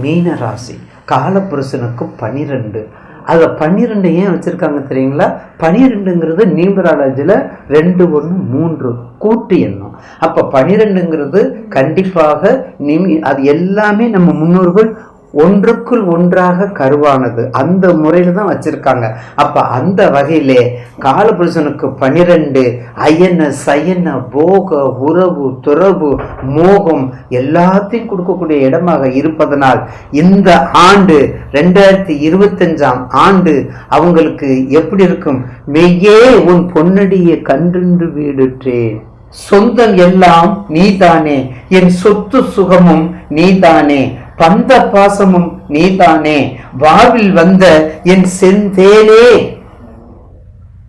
மீன ராசி. காலப்புருஷனுக்கு பனிரெண்டு. அதில் பன்னிரெண்டு ஏன் வச்சுருக்காங்க தெரியுங்களா? பனிரெண்டுங்கிறது நியூமராலஜியில் ரெண்டு ஒன்று மூன்று கூட்டு எண்ணம். அப்போ பனிரெண்டுங்கிறது கண்டிப்பாக நிமி அது எல்லாமே நம்ம முன்னோர்கள் ஒன்றுக்குள் ஒன்றாக கருவானது. அந்த முறையில் தான் வச்சுருக்காங்க. அப்போ அந்த வகையிலே காலபுருஷனுக்கு பனிரெண்டு அயன சயன போக உறவு துறவு மோகம் எல்லாத்தையும் கொடுக்கக்கூடிய இடமாக இருப்பதனால் இந்த ஆண்டு ரெண்டாயிரத்தி இருபத்தஞ்சாம் ஆண்டு அவங்களுக்கு எப்படி இருக்கும்? மெய்யே உன் பொன்னடியை கண்டுண்டு வீடுற்றேன். சொந்தம் எல்லாம் நீதானே. என் சொத்து சுகமும் நீதானே. பந்த பாசமும் நீதானே. வாவில் வந்த என் செந்தேலே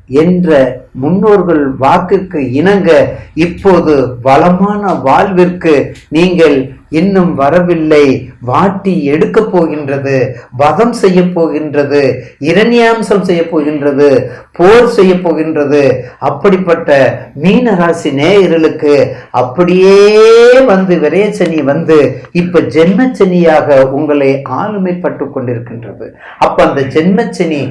என்ற முன்னோர்கள் வாக்குக்கு இணங்க இப்போது வளமான வாழ்விற்கு நீங்கள் இன்னும் வரவில்லை. வாட்டி எடுக்க போகின்றது வதம் செய்ய போகின்றது இரணியாம்சம் செய்ய போகின்றது போர் செய்ய போகின்றது. அப்படிப்பட்ட மீனராசி நேயர்களுக்கு அப்படியே வந்து விரையச்சனி வந்து இப்ப ஜென்மச்சனியாக உங்களை ஆளுமைப்பட்டு கொண்டிருக்கின்றது. அப்ப அந்த ஜென்மச்சனி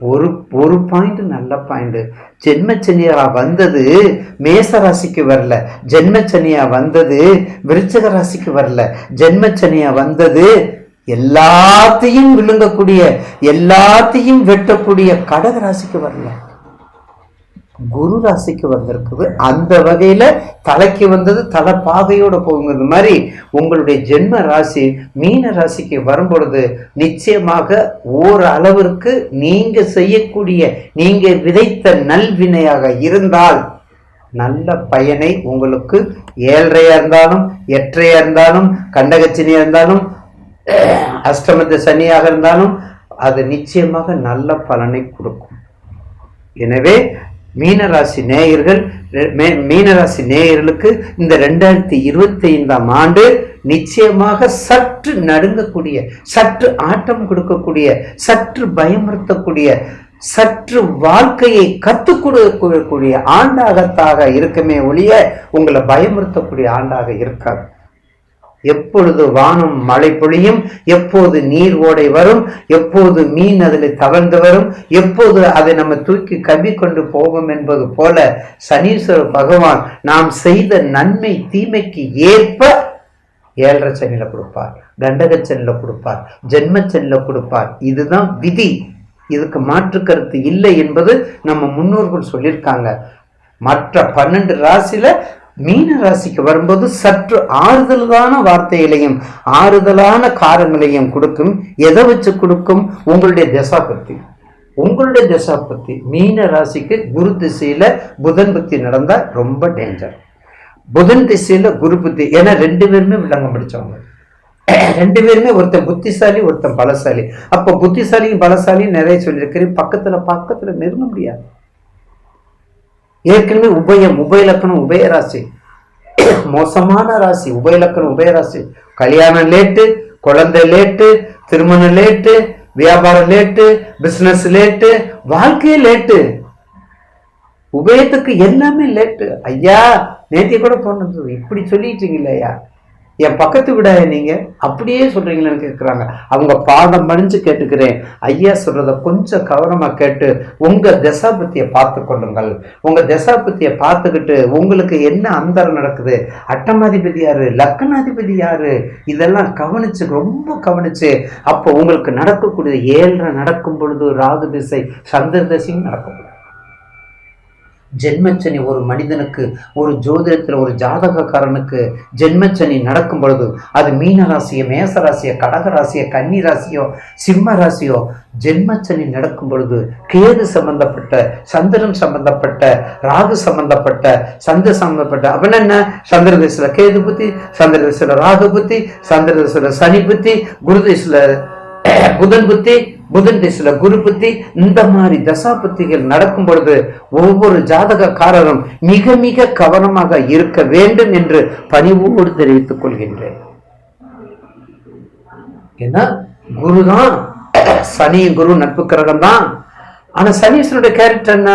ஒரு ஒரு பாயிண்ட் நல்ல பாயிண்ட் ஜென்மச்சனியா வந்தது மேச ராசிக்கு வரல. ஜென்மச்சனியா வந்தது விருச்சக ராசிக்கு வரல. ஜென்மச்சனியா வந்தது எல்லாத்தையும் விழுங்கக்கூடிய எல்லாத்தையும் வெட்டக்கூடிய கடக ராசிக்கு வரல. குரு ராசிக்கு வந்திருக்குது. அந்த வகையில தலைக்கு வந்தது தலை பாகையோட போகுங்கிறது மாதிரி உங்களுடைய ஜென்ம ராசி மீன ராசிக்கு வரும்பொழுது நிச்சயமாக ஓரளவிற்கு நீங்க செய்யக்கூடிய நீங்க விதைத்த நல்வினையாக இருந்தால் நல்ல பயனை உங்களுக்கு ஏழரையா இருந்தாலும் எட்டரையா இருந்தாலும் கண்டகச்சினியாக இருந்தாலும் அஷ்டமத்து சனியாக இருந்தாலும் அது நிச்சயமாக நல்ல பலனை கொடுக்கும். எனவே மீனராசி நேயர்கள் மீனராசி நேயர்களுக்கு இந்த ரெண்டாயிரத்தி இருபத்தி ஐந்தாம் ஆண்டு நிச்சயமாக சற்று நடுங்கக்கூடிய சற்று ஆட்டம் கொடுக்கக்கூடிய சற்று பயமுறுத்தக்கூடிய சற்று வாழ்க்கையை கற்றுக் கொடுக்கக்கூடிய ஆண்டாகத்தாக இருக்குமே ஒழிய உங்களை பயமுறுத்தக்கூடிய ஆண்டாக இருக்காது. எப்பொழுது வானம் மழை பொழியும் எப்போது நீர் ஓடை வரும் எப்போது மீன் அதில் தவழ்ந்து வரும் எப்போது அதை நம்ம தூக்கி கவி கொண்டு போகும் என்பது போல சனீஸ்வர பகவான் நாம் செய்த நன்மை தீமைக்கு ஏற்ப ஏழரை சனியில் கொடுப்பார் கண்டகச்சனில் கொடுப்பார் ஜென்மச்சனில் கொடுப்பார். இதுதான் விதி. இதுக்கு மாற்று கருத்து இல்லை என்பது நம்ம முன்னோர்கள் சொல்லியிருக்காங்க. மற்ற பன்னெண்டு ராசியில மீன ராசிக்கு வரும்போது சற்று ஆறுதலான வார்த்தைகளையும் ஆறுதலான காரங்களையும் கொடுக்கும். எதை வச்சு கொடுக்கும்? உங்களுடைய தசாபக்தி. உங்களுடைய தசாபக்தி. மீன ராசிக்கு குரு திசையில புதன் புத்தி நடந்தா ரொம்ப டேஞ்சர் புதன் திசையில குரு புத்தி ஏன்னா ரெண்டு பேருமே விளங்க முடிச்சவங்க ரெண்டு பேருமே ஒருத்தன் புத்திசாலி ஒருத்தன் பலசாலி. அப்போ புத்திசாலியும் பலசாலியும் நிறைய சொல்லியிருக்கிறேன். பக்கத்துல பக்கத்துல நெருங்க முடியாது. ஏற்கனவே உபயம் உபயலக்கணம் உபயராசி. மோசமான ராசி உபயலக்கணம் உபயராசி. கல்யாணம் லேட்டு குழந்தை லேட்டு திருமணம் லேட்டு வியாபாரம் லேட்டு பிஸ்னஸ் லேட்டு வாழ்க்கையே லேட்டு. உபயத்துக்கு எல்லாமே லேட்டு. ஐயா நேத்தி கூட போனது. இப்படி சொல்லிட்டீங்களே ஐயா என் பக்கத்து விட நீங்க அப்படியே சொல்றீங்களேன்னு கேட்குறாங்க அவங்க பாதம் மணிஞ்சு கேட்டுக்கிறேன். ஐயா சொல்றத கொஞ்சம் கவனமா கேட்டு உங்க தசாபத்தியை பார்த்து கொள்ளுங்கள். உங்க தசாபத்தியை பார்த்துக்கிட்டு உங்களுக்கு என்ன அந்தரம் நடக்குது? அட்டமாதிபதி யாரு? லக்கணாதிபதி யாரு? இதெல்லாம் கவனிச்சு ரொம்ப கவனிச்சு அப்போ உங்களுக்கு நடக்கக்கூடிய ஏழரை நடக்கும் பொழுது ராகு திசை சந்திர திசையும் நடக்கும் ஜென்மச்சனி ஒரு மனிதனுக்கு ஒரு ஜோதிடத்தில் ஒரு ஜாதகக்காரனுக்கு ஜென்மச்சனி நடக்கும் பொழுது அது மீன ராசியோ மேச ராசியோ கடக ராசியோ கன்னி ராசியோ சிம்ம ராசியோ ஜென்மச்சனி நடக்கும் பொழுது கேது சம்பந்தப்பட்ட சந்திரன் சம்பந்தப்பட்ட ராகு சம்பந்தப்பட்ட சந்திர சம்பந்தப்பட்ட அப்படின்னா என்ன? சந்திர திசையில கேது புத்தி சந்திர திசையில ராகு புத்தி சந்திர திசையில சனி புத்தி குரு திசையில புதன் புத்தி புதன் திசையில குரு புத்தி இந்த மாதிரி தசாபத்திகள் நடக்கும் பொழுது ஒவ்வொரு ஜாதகக்காரரும் மிக மிக கவனமாக இருக்க வேண்டும் என்று பணிவோடு தெரிவித்துக் கொள்கின்றேன். ஏன்னா குருதான். சனி குரு நட்பு கிரகம் தான் ஆனா சனீஸ்வருடைய கேரக்டர் என்ன?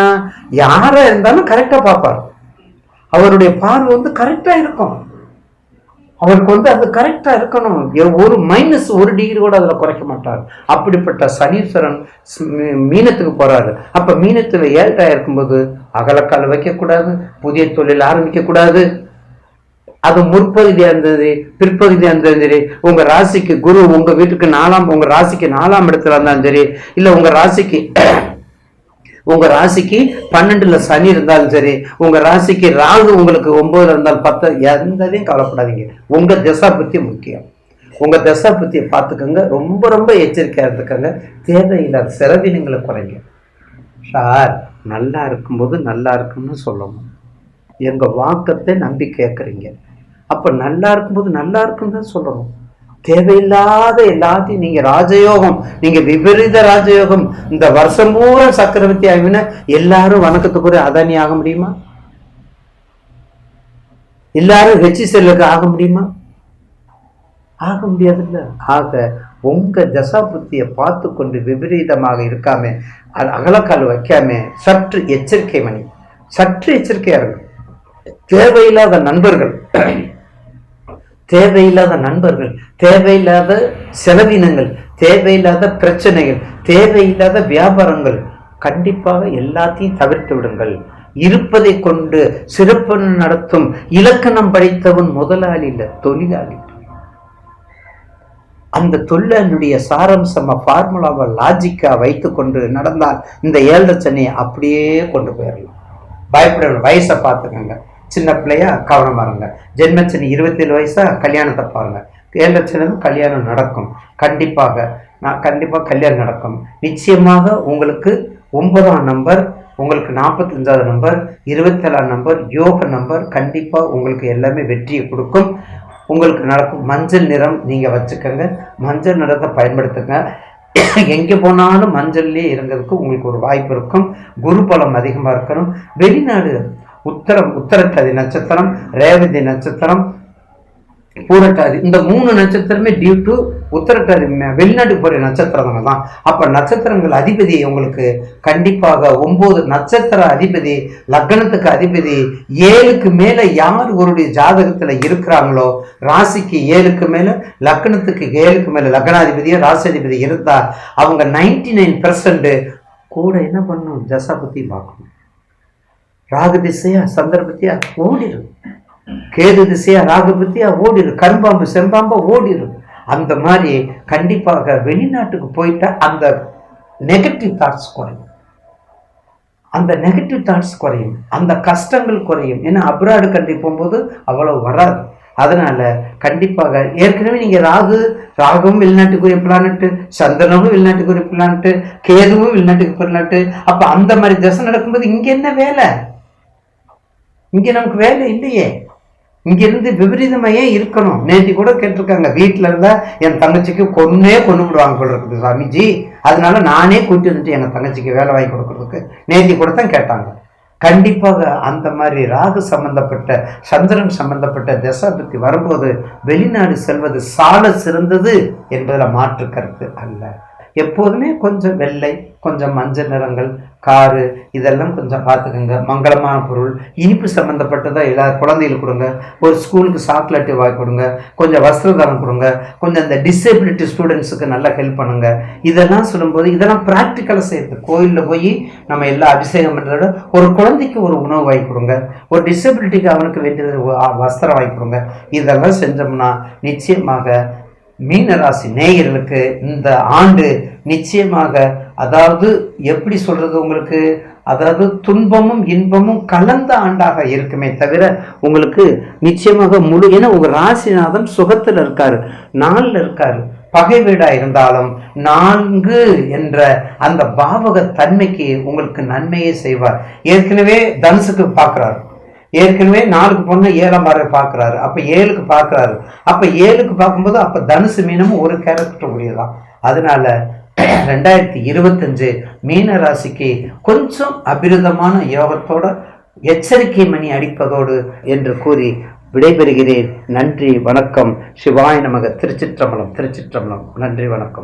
யாரா இருந்தாலும் கரெக்டா பார்ப்பார். அவருடைய பார்வை வந்து கரெக்டா இருக்கும். அவருக்கு வந்து அது கரெக்டாக இருக்கணும். ஒரு மைனஸ் ஒரு டிகிரி கூட அதில் குறைக்க மாட்டார். அப்படிப்பட்ட சனீஸ்வரன் ஸ்- மீ- மீனத்துக்கு போகிறாரு அப்போ மீனத்தில் ஏழ்டா இருக்கும்போது அகலக்கால் வைக்கக்கூடாது புதிய தொழில் ஆரம்பிக்கக்கூடாது. அது முற்பகுதியாக இருந்தது பிற்பகுதியாக இருந்தாலும் சரி. உங்கள் ராசிக்கு குரு உங்கள் வீட்டுக்கு நாலாம் உங்கள் ராசிக்கு நாலாம் இடத்துல இருந்தாலும் சரி. இல்லை உங்கள் ராசிக்கு உங்க ராசிக்கு பன்னெண்டுல சனி இருந்தாலும் சரி உங்க ராசிக்கு ராகு உங்களுக்கு ஒன்பதுல இருந்தாலும் பத்து எந்ததையும் கவலைப்படாதீங்க. உங்க திசா பத்தி முக்கியம். உங்க திசா புத்தியை பார்த்துக்கோங்க. ரொம்ப ரொம்ப எச்சரிக்கையா இருந்துக்கோங்க. தேவையில்லாத செலவினங்களை குறைங்க. சார் நல்லா இருக்கும்போது நல்லா இருக்கும்னு சொல்லணும். எங்க வாக்கத்தை நம்பி கேட்குறீங்க. அப்போ நல்லா இருக்கும்போது நல்லா இருக்குன்னு தான் சொல்லணும். தேவையில்லாத எல்லாத்தையும் நீங்க ராஜயோகம் நீங்க விபரீத ராஜயோகம் இந்த வருஷம் பூரா சக்கரவர்த்தி ஆகினா எல்லாரும் வணக்கத்துக்குரிய அதானி ஆக முடியுமா? எல்லாரும் ஹெச்சி செல்லுக்கு ஆக முடியுமா? ஆக முடியாதுல்ல. ஆக உங்க தசா புத்தியை பார்த்து கொண்டு விபரீதமாக இருக்காம அது அகலக்கால் வைக்காம சற்று எச்சரிக்கை மணி. சற்று எச்சரிக்கையா இருக்கும் தேவையில்லாத நண்பர்கள் தேவையில்லாத நண்பர்கள் தேவையில்லாத செலவினங்கள் தேவையில்லாத பிரச்சனைகள் தேவையில்லாத வியாபாரங்கள் கண்டிப்பாக எல்லாத்தையும் தவிர்த்து விடுங்கள். இருப்பதை கொண்டு சிறப்பு நடத்தும் இலக்கணம் படைத்தவன் முதலாளி இல்லை தொழிலாளி. அந்த தொழிலனுடைய சாரம்சம ஃபார்முலாவை லாஜிக்கா வைத்துக்கொண்டு நடந்தால் இந்த ஏழரை சனியை அப்படியே கொண்டு போயிடலாம். பயப்பட வயசை பார்த்துக்கங்க. சின்ன பிள்ளையா கவனம் இருங்க ஜென்மச்சனி இருபத்தேழு வயசாக கல்யாணத்தை பாருங்க. ஏழு கல்யாணம் நடக்கும். கண்டிப்பாக நான் கண்டிப்பாக கல்யாணம் நடக்கும். நிச்சயமாக உங்களுக்கு ஒன்பதாம் நம்பர் உங்களுக்கு நாற்பத்தஞ்சாவது நம்பர் இருபத்தேழாம் நம்பர் யோக நம்பர் கண்டிப்பாக உங்களுக்கு எல்லாமே வெற்றியை கொடுக்கும். உங்களுக்கு நடக்கும் மஞ்சள் நிறம் நீங்கள் வச்சுக்கோங்க. மஞ்சள் நிறத்தை பயன்படுத்துங்க. எங்கே போனாலும் மஞ்சள்லேயே இருங்கிறதுக்கு உங்களுக்கு ஒரு வாய்ப்பு இருக்கும். குரு பலம் அதிகமாக இருக்கணும். வெளிநாடு உத்தரம் உத்தரட்டாதி நட்சத்திரம் ரேவதி நட்சத்திரம் பூரட்டாதி. இந்த மூணு நட்சத்திரமே டியூ டு உத்தரட்டாதி வெளிநாட்டுக்கு போகிற நட்சத்திரங்கள் தான். அப்போ நட்சத்திரங்கள் அதிபதி உங்களுக்கு கண்டிப்பாக ஒம்பது நட்சத்திர அதிபதி லக்னத்துக்கு அதிபதி ஏழுக்கு மேலே யார் ஒருடைய ஜாதகத்தில் இருக்கிறாங்களோ ராசிக்கு ஏழுக்கு மேலே லக்னத்துக்கு ஏழுக்கு மேலே லக்னாதிபதியோ ராசியாதிபதி இருந்தால் அவங்க நைன்டி நைன் கூட என்ன பண்ணணும் தசா புத்தி பார்க்கணும். ராகு திசையா சந்தர்ப்பத்தியா ஓடிடும் கேது திசையா ராகு பத்தியா ஓடிடும் கரும்பாம்பு செம்பாம்பா ஓடிடும் அந்த மாதிரி கண்டிப்பாக வெளிநாட்டுக்கு போயிட்டா அந்த நெகட்டிவ் தாட்ஸ் குறையும். அந்த நெகட்டிவ் தாட்ஸ் குறையும். அந்த கஷ்டங்கள் குறையும். ஏன்னா அப்ராடு கண்ட்ரி போகும்போது அவ்வளோ வராது. அதனால் கண்டிப்பாக ஏற்கனவே நீங்கள் ராகு ராகுவும் வெளிநாட்டுக்குரிய பிளானட்டு சந்திரனும் வெளிநாட்டுக்குரிய பிளானட்டு கேதுவும் வெளிநாட்டுக்கு பிளானட்டு அப்போ அந்த மாதிரி தசை நடக்கும்போது இங்கே என்ன வேலை? இங்கே நமக்கு வேலை இல்லையே. இங்க இருந்து இருக்கணும். நேற்று கூட கேட்டிருக்காங்க வீட்டில் இருந்தால் என் தங்கச்சிக்கு கொன்னே கொண்டு விடுவாங்க போல இருக்குது சாமிஜி. அதனால நானே கூட்டி வந்துட்டு என் தங்கச்சிக்கு வேலை வாங்கி கொடுக்கறதுக்கு நேற்று கூட தான் கேட்டாங்க. கண்டிப்பாக அந்த மாதிரி ராகு சம்பந்தப்பட்ட சந்திரன் சம்பந்தப்பட்ட தசை வரும்போது வெளிநாடு செல்வது சால சிறந்தது என்பதில் மாற்று கருத்து அல்ல. எப்போதுமே கொஞ்சம் வெள்ளை கொஞ்சம் மஞ்சள் நிறங்கள் காரு இதெல்லாம் கொஞ்சம் பார்த்துக்கோங்க. மங்களமான பொருள். இனிப்பு சம்மந்தப்பட்டதாக எல்லா குழந்தைகளுக்கு கொடுங்க. ஒரு ஸ்கூலுக்கு சாக்லேட்டு வாங்கி கொடுங்க. கொஞ்சம் வஸ்திரதானம் கொடுங்க. கொஞ்சம் இந்த டிசேபிலிட்டி ஸ்டூடெண்ட்ஸுக்கு நல்லா ஹெல்ப் பண்ணுங்க. இதெல்லாம் சொல்லும்போது இதெல்லாம் ப்ராக்டிக்கலாக செய்யுது கோயிலில் போய் நம்ம எல்லாம் அபிஷேகம் பண்ணுறத விட ஒரு குழந்தைக்கு ஒரு உணவு வாங்கி கொடுங்க. ஒரு டிசபிலிட்டிக்கு அவனுக்கு வேண்டியது வஸ்திரம் வாங்கி கொடுங்க. இதெல்லாம் செஞ்சோம்னா நிச்சயமாக மீனராசி நேயர்களுக்கு இந்த ஆண்டு நிச்சயமாக அதாவது எப்படி சொல்றது உங்களுக்கு? அதாவது துன்பமும் இன்பமும் கலந்த ஆண்டாக இருக்குமே தவிர உங்களுக்கு நிச்சயமாக முழு ஏன்னா உங்க ராசிநாதன் சுகத்தில் இருக்காரு நாளில் இருக்காரு. பகை வீடா இருந்தாலும் நான்கு என்ற அந்த பாவக தன்மைக்கு உங்களுக்கு நன்மையை செய்வார். ஏற்கனவே தனுசுக்கு பார்க்குறாரு. ஏற்கனவே நாலுக்கு பொண்ணு ஏழாம் பார்வை பார்க்குறாரு. அப்போ ஏழுக்கு பார்க்குறாரு. அப்போ ஏழுக்கு பார்க்கும்போது அப்போ தனுசு மீனமும் ஒரு கேரக்டர் உடையதான் அதனால ரெண்டாயிரத்தி இருபத்தஞ்சு மீன ராசிக்கு கொஞ்சம் அபிருதமான யோகத்தோட எச்சரிக்கை மணி அடிப்பதோடு என்று கூறி விடைபெறுகிறேன். நன்றி வணக்கம். சிவாய நமக. திருச்சிற்றம்பலம் திருச்சிற்றம்பலம். நன்றி வணக்கம்.